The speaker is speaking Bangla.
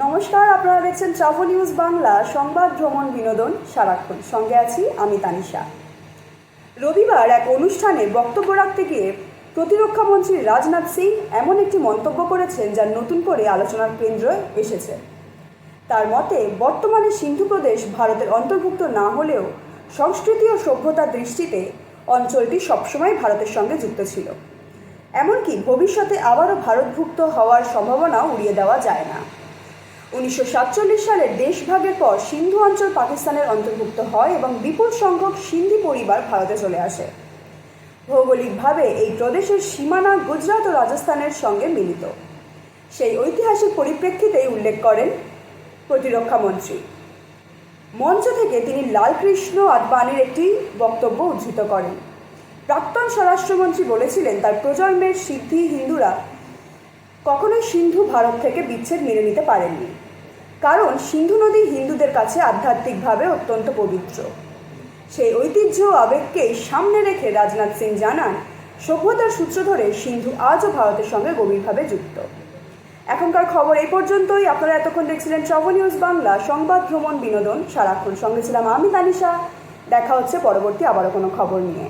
নমস্কার, আপনারা দেখছেন ট্রাভেল নিউজ বাংলা, সংবাদ, ভ্রমণ, বিনোদন, সারাক্ষণ। সঙ্গে আছি আমি তানিশা। রবিবার এক অনুষ্ঠানে বক্তব্য রাখতে গিয়ে প্রতিরক্ষা মন্ত্রী রাজনাথ সিং এমন একটি মন্তব্য করেছেন যা নতুন করে আলোচনার কেন্দ্রে এসেছে। তার মতে, বর্তমানে সিন্ধু প্রদেশ ভারতের অন্তর্ভুক্ত না হলেও সংস্কৃতি ও সভ্যতার দৃষ্টিতে অঞ্চলটি সবসময় ভারতের সঙ্গে যুক্ত ছিল। এমনকি ভবিষ্যতে আবারও ভারতভুক্ত হওয়ার সম্ভাবনাও উড়িয়ে দেওয়া যায় না। উনিশশো সাতচল্লিশ সালে দেশভাগের পর সিন্ধু অঞ্চল পাকিস্তানের অন্তর্ভুক্ত হয় এবং বিপুল সংখ্যক সিন্ধি পরিবার ভারতে চলে আসে। ভৌগোলিকভাবে এই প্রদেশের সীমানা গুজরাট ও রাজস্থানের সঙ্গে মিলিত। সেই ঐতিহাসিক পরিপ্রেক্ষিতেই উল্লেখ করেন প্রতিরক্ষা মন্ত্রী। মঞ্চ থেকে তিনি লালকৃষ্ণ আদবানির একটি বক্তব্য উদ্ধৃত করেন। প্রাক্তন স্বরাষ্ট্রমন্ত্রী বলেছিলেন, তার প্রজন্মের সিদ্ধি হিন্দুরা কখনোই সিন্ধু ভারত থেকে বিচ্ছেদ মেনে নিতে পারেননি। কারণ সিন্ধু নদী হিন্দুদের কাছে আধ্যাত্মিকভাবে অত্যন্ত পবিত্র। সেই ঐতিহ্য ও আবেগকেই সামনে রেখে রাজনাথ সিং জানান, সভ্যতার সূত্র ধরে সিন্ধু আজও ভারতের সঙ্গে গভীরভাবে যুক্ত। এখনকার খবর এই পর্যন্তই। আপনারা এতক্ষণ দেখছিলেন ট্রাভেল নিউজ বাংলা, সংবাদ, ভ্রমণ, বিনোদন। সারাক্ষণ সঙ্গে ছিলাম আমি, তানিশা। দেখা হচ্ছে পরবর্তী আবারও কোনো খবর নিয়ে।